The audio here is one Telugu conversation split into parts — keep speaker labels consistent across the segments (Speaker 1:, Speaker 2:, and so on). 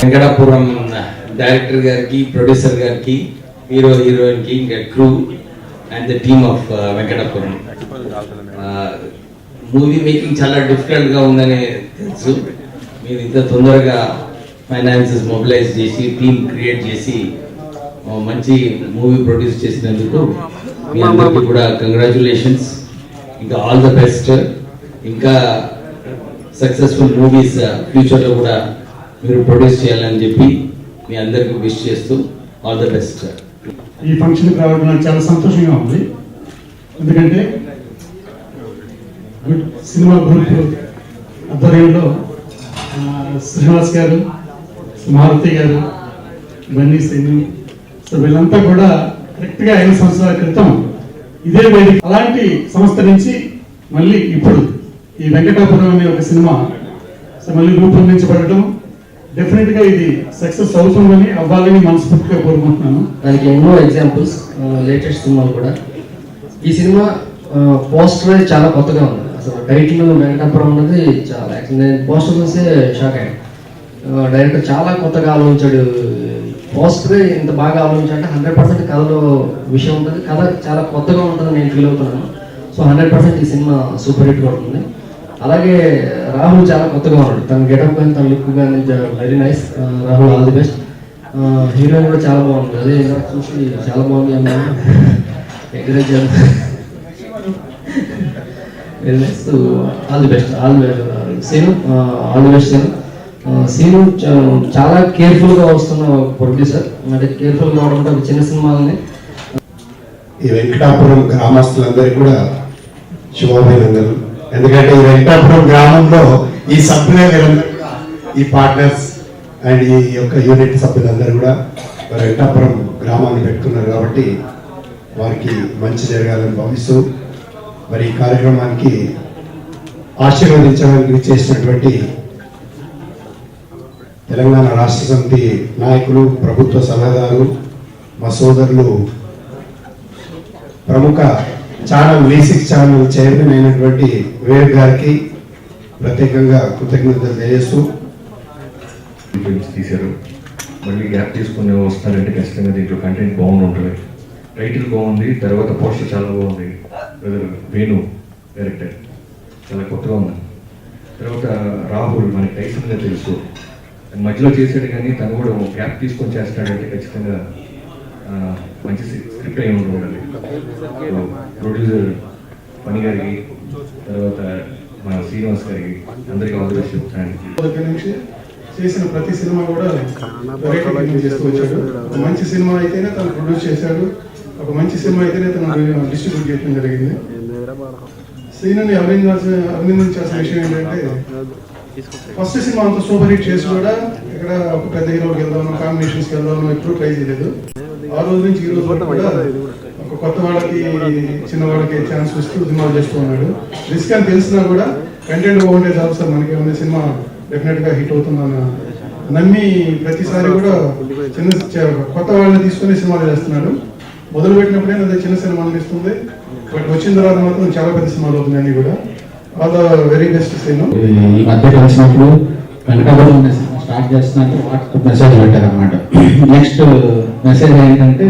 Speaker 1: వెంకటాపురం డైరెక్టర్ గారికి ప్రొడ్యూసర్ గారికి హీరో హీరోయిన్కి ఇంకా crew and the team of Venkatapuram. Movie making చాలా డిఫికల్ట్గా ఉందని తెలుసు. మీరు ఇంత తొందరగా ఫైనాన్సెస్ మొబిలైజ్ చేసి టీమ్ క్రియేట్ చేసి మంచి మూవీ ప్రొడ్యూస్ చేసినందుకు మీ అందరికీ కూడా కంగ్రాచులేషన్స్. ఇంకా ఆల్ ద బెస్ట్. ఇంకా సక్సెస్ఫుల్ మూవీస్ ఫ్యూచర్లో కూడా మీరు ప్రొడ్యూస్ చేయాలని చెప్పి మీ అందరికీ విష్ చేస్తూ ఆల్ ద బెస్ట్
Speaker 2: ఈ ఫంక్షన్కి రావడం నాకు చాలా సంతోషంగా ఉంది. ఎందుకంటే సినిమా గ్రూప్ ఆధ్వర్యంలో శ్రీనివాస్ గారు మారుతి గారు బన్నీ సింగ్ సో వీళ్ళంతా కూడా కరెక్ట్గా ఐదు సంవత్సరాల క్రితం ఇదే వేదిక అలాంటి సంస్థ నుంచి మళ్ళీ ఇప్పుడు ఈ వెంకటాపురం అనే ఒక సినిమా సో మళ్ళీ రూపొందించబడటం డెఫినెట్గా ఇది సక్సెస్ అవుతుందని అవ్వాలని మనస్ఫూర్తిగా కోరుకుంటున్నాను.
Speaker 3: దానికి ఎన్నో ఎగ్జాంపుల్స్ లేటెస్ట్ సినిమాలు కూడా. ఈ సినిమా పోస్టర్ చాలా కొత్తగా ఉంది. అసలు టైటిల్ వెంకటాపురం ఉన్నది చాలా నేను పోస్టర్ చూసే షాక్ అయ్యాను. డైరెక్టర్ చాలా కొత్తగా ఆలోచించాడు. పోస్టర్ ఇంత బాగా ఆలోచించాలంటే హండ్రెడ్ పర్సెంట్ కథలో విషయం ఉంటుంది. కథ చాలా కొత్తగా ఉంటుందని నేను ఫీల్ అవుతున్నాను. సో హండ్రెడ్ పర్సెంట్ ఈ సినిమా సూపర్ హిట్ కొడుతుంది. అలాగే రాహుల్ చాలా కొత్తగా ఉన్నాడు. తన గెటప్ కానీ తన లుక్ కానీ very nice Rahul all the best. Heroine కూడా చాలా బాగుంది. అదే చూసి చాలా బాగుంది అన్నా. Encourage very nice all the best. All Seenu all the best Seenu. Seenu చాలా కేర్ఫుల్గా వస్తున్న ప్రొడ్యూసర్ అంటే కేర్ఫుల్గా అవడం చిన్న సినిమాలని.
Speaker 4: ఈ వెంకటాపురం గ్రామస్తులందరికీ కూడా శుభాభినందనలు. ఎందుకంటే ఈ వెంకటాపురం గ్రామంలో ఈ సభ్యులందరూ ఈ పార్ట్నర్స్ అండ్ ఈ యొక్క యూనిట్ సభ్యులందరూ కూడా వెంకటాపురం గ్రామాన్ని పెట్టుకున్నారు కాబట్టి వారికి మంచి జరగాలని భావిస్తూ మరి ఈ కార్యక్రమానికి ఆశీర్వదించడానికి చేసినటువంటి తెలంగాణ రాష్ట్ర సమితి నాయకులు ప్రభుత్వ సలహాదారు మా సోదరులు ప్రముఖ ఛానల్ వి ఛానల్ చైర్మన్ అయినటువంటి వివేక్ గారికి ప్రత్యేకంగా కృతజ్ఞతలు తెలియజేస్తూ
Speaker 5: తీశారు. మళ్ళీ గ్యాప్ తీసుకుని వస్తారంటే ఖచ్చితంగా దీంట్లో కంటెంట్ బాగుండి ఉంటుంది టైటిల్ బాగుంది తర్వాత పోస్టర్ చాలా బాగుంది. బ్రదర్ వేణు డైరెక్టర్ చాలా కొత్తగా ఉంది. తర్వాత రాహుల్ మనకి టైసన్గా తెలుసు. మధ్యలో చేశాడు కానీ తను కూడా గ్యాప్ తీసుకొని చేస్తాడంటే ఖచ్చితంగా మంచి స్క్రిప్ట్ అయి ఉండాలి ప్రొడ్యూసర్ పని గారికి తర్వాత మన శ్రీనివాస్ గారికి అందరికీ ఆల్ ది బెస్ట్ చెప్తాను
Speaker 2: చేసిన ప్రతి సినిమా కూడా వెరైటీ ఒక మంచి సినిమా అయితేనే తను ప్రొడ్యూస్ చేశాడు. ఒక మంచి సినిమా అయితేనే తను డిస్ట్రిబ్యూట్ చేయడం జరిగింది. సీనుని అభినందించాల్సిన అభినందించాల్సిన విషయం ఏంటంటే ఫస్ట్ సినిమా అంత సూపర్ హిట్ చేసి కూడా ఇక్కడ ఒక పెద్ద హీరోకి వెళ్దాము కాంబినేషన్స్కి వెళ్దాము ఎప్పుడు ట్రై చేయలేదు. ఆ రోజు నుంచి ఈ రోజు ఒక కొత్త వాళ్ళకి చిన్న వాళ్ళకి ఛాన్స్ ఇస్తూ సినిమాలు చేస్తూ ఉన్నాడు. రిస్క్ అని తెలిసినా కూడా కంటెంట్ బాగుంటే చాలు సార్. మనకి ఏమైనా సినిమా డెఫినెట్గా హిట్ అవుతుందన్న నమ్మి ప్రతిసారి కూడా చిన్న కొత్త వాళ్ళని తీసుకొని సినిమాలు చేస్తున్నాడు. మొదలు పెట్టినప్పుడే అదే చిన్న సినిమా అనిపిస్తుంది. బట్ వచ్చిన తర్వాత మాత్రం చాలా పెద్ద సినిమాలు అవుతున్నాయి కూడా. All the very best cinema
Speaker 6: ఈ మధ్య కలిసినప్పుడు వెంకటాపురం స్టార్ట్ చేస్తున్నాను వాట్సాప్ మెసేజ్ పెట్టారు అన్నమాట నెక్స్ట్ మెసేజ్ ఏంటంటే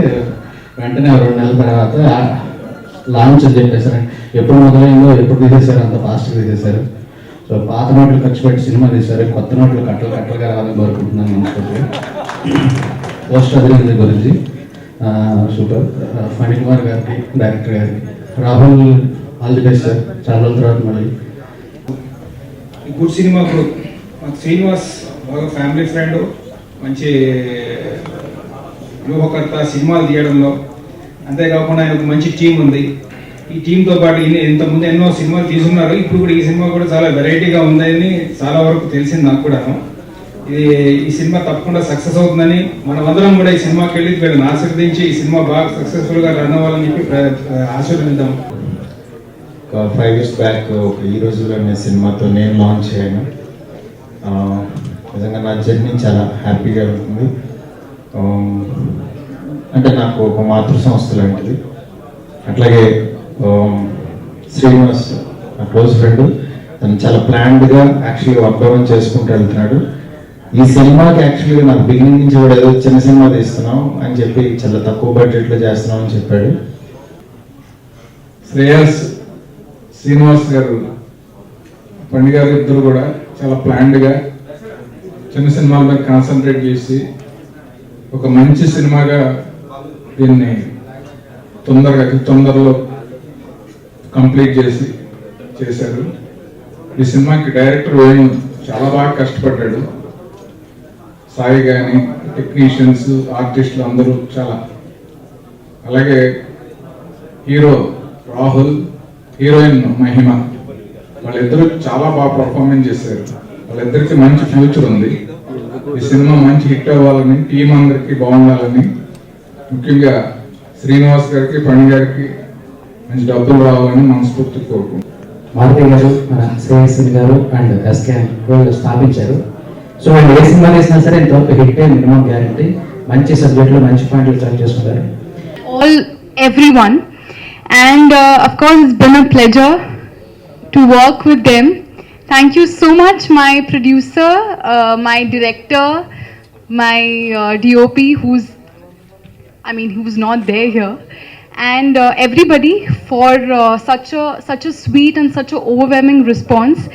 Speaker 6: వెంటనే రెండు నెలల తర్వాత లాంచ్ అని చెప్పేసారు ఎప్పుడు మొదలైందో ఎప్పుడు తీసేశారు అంత ఫాస్ట్గా తీసేశారు. సో పాత నోట్లు ఖర్చు పెట్టి సినిమా తీశారు కొత్త నోట్లు కట్టలు కట్టలుగా రావాలని కోరుకుంటున్నాను మనస్ఫూర్తిగా. పోస్ట్ అభినందన గురించి. సూపర్ ఫణి కుమార్ గారికి డైరెక్టర్ గారికి. Rahul all the best sir చాలా రోజుల తర్వాత మళ్ళీ.
Speaker 7: గుడ్ సినిమా మాకు శ్రీనివాస్ బాగా ఫ్యామిలీ ఫ్రెండ్ మంచి వ్యూహకర్త సినిమాలు తీయడంలో. అంతేకాకుండా ఆయన ఒక మంచి టీం ఉంది. ఈ టీంతో పాటు ఇంతకుముందు ఎన్నో సినిమాలు తీసుకున్నారు ఇప్పుడు కూడా ఈ సినిమా కూడా చాలా వెరైటీగా ఉందని చాలా వరకు తెలిసింది నాకు కూడాను. ఇది ఈ సినిమా తప్పకుండా సక్సెస్ అవుతుందని మనమందరం కూడా ఈ సినిమాకి వెళ్ళి వీళ్ళని ఆశీర్వదించి ఈ సినిమా బాగా సక్సెస్ఫుల్గా రన్ అవ్వాలని చెప్పి ఆశీర్వదిద్దాం.
Speaker 8: ఒక ఫైవ్ ఇయర్స్ బ్యాక్ ఒక ఈ రోజులో సినిమాతో నేను లాంచ్ అయ్యాను. నిజంగా నా జర్నీ చాలా హ్యాపీగా ఉంటుంది um, అంటే నాకు ఒక మాతృ సంస్థ లాంటిది. అట్లాగే um, శ్రీనివాస్ నా క్లోజ్ ఫ్రెండ్ తను చాలా ప్లాన్డ్గా యాక్చువల్గా అప్డౌన్ చేసుకుంటూ వెళ్తున్నాడు. ఈ సినిమాకి యాక్చువల్గా నాకు బిగినింగ్ నుంచి కూడా ఏదో చిన్న సినిమా తీస్తున్నాం అని చెప్పి చాలా తక్కువ బడ్జెట్లో చేస్తున్నాం అని చెప్పాడు.
Speaker 7: శ్రేయస్ శ్రీనివాస్ గారు పండుగ గారు ఇద్దరు కూడా చాలా ప్లాన్డ్గా చిన్న సినిమాల మీద కాన్సన్ట్రేట్ చేసి ఒక మంచి సినిమాగా దీన్ని తొందరగా అతి తొందరలో కంప్లీట్ చేసి చేశారు. ఈ సినిమాకి డైరెక్టర్ వేణు చాలా బాగా కష్టపడ్డాడు. సాయి కానీ టెక్నీషియన్స్ ఆర్టిస్టులు అందరూ చాలా. అలాగే హీరో రాహుల్ హీరోయిన్ మహిమ వాళ్ళిద్దరూ చాలా బాగా పర్ఫార్మెన్స్ చేశారు. వాళ్ళిద్దరికి మంచి ఫ్యూచర్ ఉంది. ఈ సినిమా మంచి హిట్ అవ్వాలని టీం అందరికి బాగుండాలని ముఖ్యంగా శ్రీనివాస్ గారికి పని గారికి మంచి డబ్బులు రావాలని మనస్ఫూర్తి కోరుకుంటున్నాను
Speaker 6: మారుతి గారు మన శ్రేయస్ని గారు అండ్ ఎస్కే స్థాపించారు. సో వాళ్ళు ఏ సినిమా తీసినా సరే ఇంతవరకు హిట్ మినిమం గ్యారంటీ. మంచి సబ్జెక్టులు మంచి పాయింట్లు సెలెక్ట్ చేసుకుంటారు
Speaker 9: all everyone. And uh, of course it's been a pleasure to work with them. Thank you so much my producer uh, my director my uh, dop who's i mean who's not there here and uh, everybody for uh, such a such a sweet and such a overwhelming response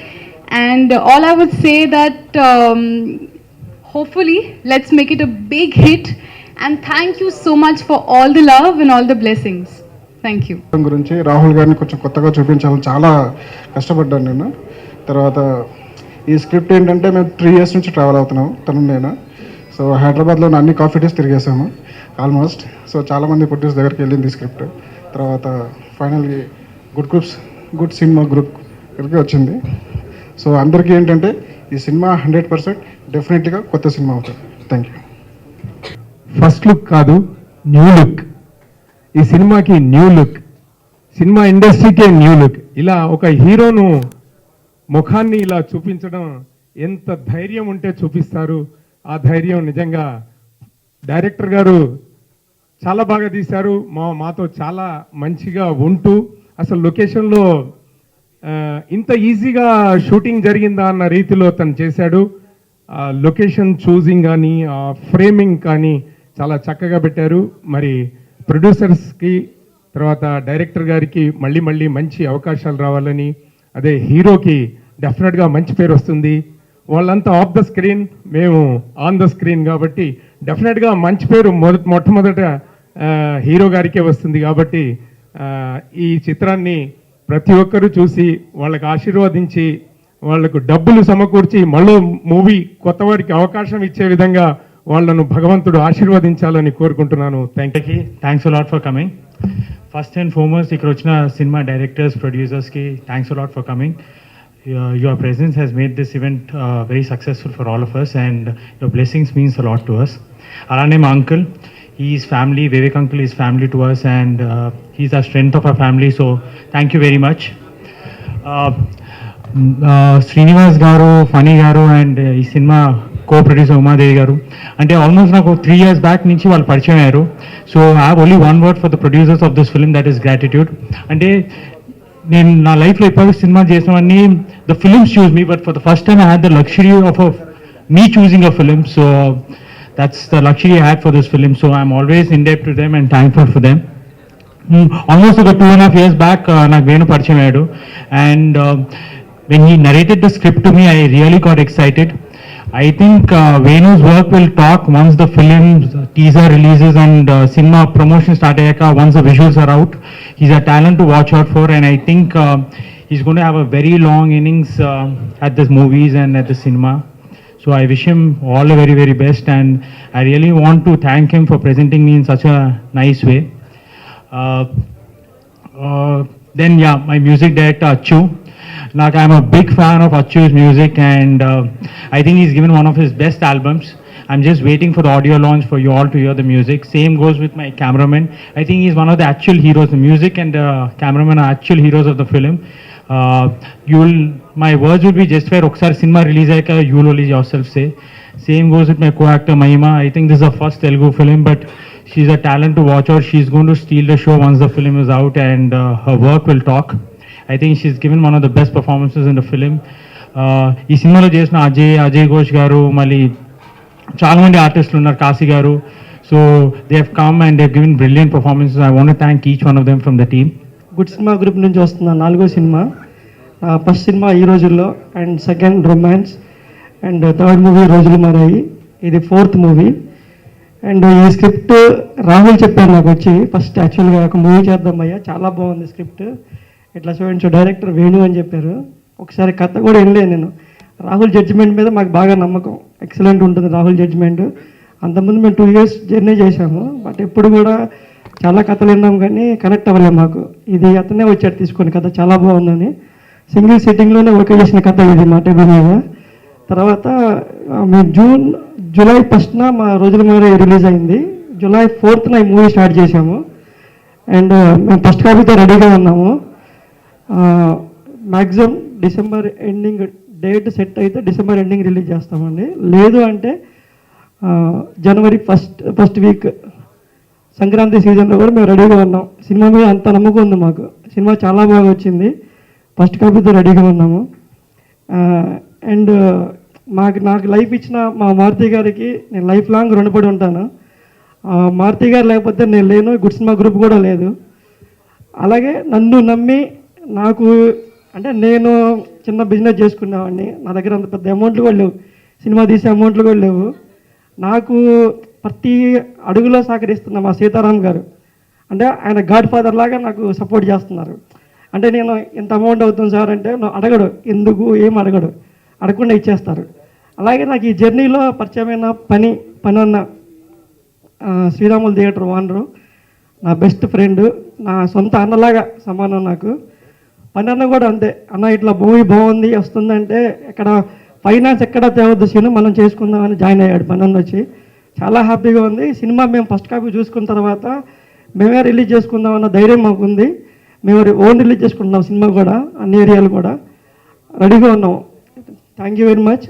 Speaker 9: and uh, all i would say that um, hopefully let's make it a big hit and thank you so much for all the love and all the blessings thank you
Speaker 2: చిత్రం గురించి రాహుల్ గారిని కొంచెం కొత్తగా చూపించాలని చాలా కష్టపడ్డాను నేను తర్వాత ఈ స్క్రిప్ట్ ఏంటంటే మేము త్రీ ఇయర్స్ నుంచి ట్రావెల్ అవుతున్నాము తను నేను. సో హైదరాబాద్లో అన్ని కాఫీ డేస్ తిరిగేసాము ఆల్మోస్ట్ సో చాలామంది ప్రొడ్యూస్ దగ్గరికి వెళ్ళింది ఈ స్క్రిప్ట్. తర్వాత ఫైనల్గా good groups good cinema group దగ్గరికి వచ్చింది. సో అందరికీ ఏంటంటే ఈ సినిమా హండ్రెడ్ పర్సెంట్ డెఫినెట్గా కొత్త సినిమా అవుతుంది. థ్యాంక్ యూ
Speaker 10: ఫస్ట్ లుక్ కాదు న్యూ లుక్ ఈ సినిమాకి న్యూ లుక్ సినిమా ఇండస్ట్రీకే న్యూ లుక్ ఇలా ఒక హీరోను ముఖాన్ని ఇలా చూపించడం ఎంత ధైర్యం ఉంటే చూపిస్తారు. ఆ ధైర్యం నిజంగా డైరెక్టర్ గారు చాలా బాగా తీశారు. మా మాతో చాలా మంచిగా ఉంటూ అసలు లొకేషన్లో ఇంత ఈజీగా షూటింగ్ జరిగిందా అన్న రీతిలో తను చేశాడు. ఆ లొకేషన్ చూసింగ్ కానీ ఆ ఫ్రేమింగ్ కానీ చాలా చక్కగా పెట్టారు. మరి ప్రొడ్యూసర్స్కి తర్వాత డైరెక్టర్ గారికి మళ్ళీ మళ్ళీ మంచి అవకాశాలు రావాలని అదే హీరోకి డెఫినెట్గా మంచి పేరు వస్తుంది. వాళ్ళంతా ఆఫ్ ద స్క్రీన్ మేము ఆన్ ద స్క్రీన్ కాబట్టి డెఫినెట్గా మంచి పేరు మొదటి మొట్టమొదట హీరో గారికే వస్తుంది కాబట్టి ఈ చిత్రాన్ని ప్రతి ఒక్కరూ చూసి వాళ్ళకి ఆశీర్వదించి వాళ్ళకు డబ్బులు సమకూర్చి మళ్ళీ మూవీ కొత్త వారికి అవకాశం ఇచ్చే విధంగా వాళ్ళను భగవంతుడు ఆశీర్వదించాలని కోరుకుంటున్నాను. థ్యాంక్కి
Speaker 11: thanks lot for coming first and foremost ఇక్కడ వచ్చిన cinema directors ప్రొడ్యూసర్స్కి thanks lot for coming your presence has made this event very successful for all of us and your blessings means lot to us అలానే మా uncle. Is family Vivek uncle is family to us and his our strength of a family so thank you very much Srinivas garu Phani garu and ఈ cinema co producer Umadevi garu అంటే ఆల్మోస్ట్ నాకు త్రీ ఇయర్స్ బ్యాక్ నుంచి వాళ్ళు పరిచయం అయ్యారు. So have only one word for the producers of this film that is gratitude అంటే నేను నా లైఫ్లో ఇప్పటికీ సినిమా చేసినవన్నీ the films choose me but for the first time I had the luxury of me choosing a film so that's the luxury had for this film so I'm always in debt to them and thankful for them almost ఒక two and half years back నాకు వేణు పరిచయం అయ్యాడు. And when he narrated the script to me I really got excited I think uh, Venu's work will talk once the film teaser releases and uh, cinema promotion start once the visuals are out. He's a talent to watch out for and I think uh, he's going to have a very long innings uh, at the movies and at the cinema. So I wish him all the very, very best and I really want to thank him for presenting me in such a nice way. Uh, uh, then yeah, my music director Achu. Like I'm a big fan of Achu's music and uh, I think he's given one of his best albums. I'm just waiting for the audio launch for you all to hear the music. Same goes with my cameraman. I think he's one of the actual heroes. The music and the cameraman are actual heroes of the film. Uh, you'll my words would be just where Oksar cinema release aika, you'll only yourself say. Same goes with my co-actor Mahima. I think this is her first Telugu film, but she's a talent to watch out. She's going to steal the show once the film is out, and uh, her work will talk. I think she's given one of the best performances in the film ఈ సినిమాలో చేసిన అజయ్ అజయ్ ఘోష్ గారు మళ్ళీ చాలామంది ఆర్టిస్టులు ఉన్నారు Kashi garu. So they have come and they given brilliant performances I want thank each one of them from the team
Speaker 12: good cinema group నుంచి వస్తున్న నాలుగో సినిమా. ఫస్ట్ సినిమా ఈ రోజుల్లో and second romance and third movie రోజులు మారాయి. ఇది ఫోర్త్ మూవీ. అండ్ ఈ స్క్రిప్ట్ రాహుల్ చెప్పారు నాకు వచ్చి ఫస్ట్ యాక్చువల్గా ఒక మూవీ చేద్దాం అయ్యా చాలా బాగుంది స్క్రిప్ట్. ఇట్లా చూపించు డైరెక్టర్ వేణు అని చెప్పారు. ఒకసారి కథ కూడా వినలేదు నేను. రాహుల్ జడ్జిమెంట్ మీద మాకు బాగా నమ్మకం. ఎక్సలెంట్ ఉంటుంది రాహుల్ జడ్జిమెంట్ అంతకుముందు మేము టూ ఇయర్స్ జర్నీ చేశాము. బట్ ఎప్పుడు కూడా చాలా కథలు విన్నాం కానీ కనెక్ట్ అవ్వలేదు మాకు. ఇది అతనే వచ్చాడు తీసుకొని. కథ చాలా బాగుందని. సింగిల్ సిట్టింగ్లోనే ఓకే చేసిన కథ ఇది మా టేబుల్ మీద. తర్వాత మేము జూన్ జూలై ఫస్ట్న మా రోజుల మీద రిలీజ్ అయింది జూలై ఫోర్త్న ఈ మూవీ స్టార్ట్ చేశాము. అండ్ మేము ఫస్ట్ కాపీతో రెడీగా ఉన్నాము. Maximum December ending date set అయితే డిసెంబర్ ఎండింగ్ రిలీజ్ చేస్తామండి. లేదు అంటే జనవరి ఫస్ట్ ఫస్ట్ వీక్ సంక్రాంతి సీజన్లో కూడా మేము రెడీగా ఉన్నాం. సినిమా మీద అంత నమ్మకం ఉంది మాకు. సినిమా చాలా బాగా వచ్చింది. ఫస్ట్ కాపీతో రెడీగా ఉన్నాము. అండ్ మాకు నాకు లైఫ్ ఇచ్చిన మా మారుతి గారికి నేను లైఫ్ లాంగ్ రుణపడి ఉంటాను. మారుతి గారు లేకపోతే నేను లేను. గుడ్ సినిమా గ్రూప్ కూడా లేదు. అలాగే నన్ను నమ్మి నాకు అంటే నేను చిన్న బిజినెస్ చేసుకునేవాడిని. నా దగ్గర అంత పెద్ద అమౌంట్లు కూడా లేవు. సినిమా తీసే అమౌంట్లు కూడా లేవు. నాకు ప్రతి అడుగులో సహకరిస్తున్న మా సీతారాం గారు అంటే ఆయన గాడ్ ఫాదర్ లాగా నాకు సపోర్ట్ చేస్తున్నారు. అంటే నేను ఇంత అమౌంట్ అవుతుంది సార్ అంటే నా- అడగడు. ఎందుకు? ఏం అడగడు. అడగకుండా ఇచ్చేస్తారు. అలాగే నాకు ఈ జర్నీలో పరిచయమైన పని పని అన్న శ్రీరాములు థియేటర్ ఓనరు నా బెస్ట్ ఫ్రెండ్ నా సొంత అన్నలాగా సమానం నాకు. పని అన్న కూడా అంతే. అన్న ఇట్లా భూమి బాగుంది వస్తుందంటే ఇక్కడ ఫైనాన్స్ ఎక్కడ తేవద్దు సీను మనం చేసుకుందామని జాయిన్ అయ్యాడు పని అన్న వచ్చి. చాలా హ్యాపీగా ఉంది. సినిమా మేము ఫస్ట్ కాపీ చూసుకున్న తర్వాత మేమే రిలీజ్ చేసుకుందాం అన్న ధైర్యం మాకు ఉంది మేము ఓన్ రిలీజ్ చేసుకుంటున్నాం సినిమా కూడా అన్ని ఏరియాలు కూడా. రెడీగా ఉన్నాం. Thank you very much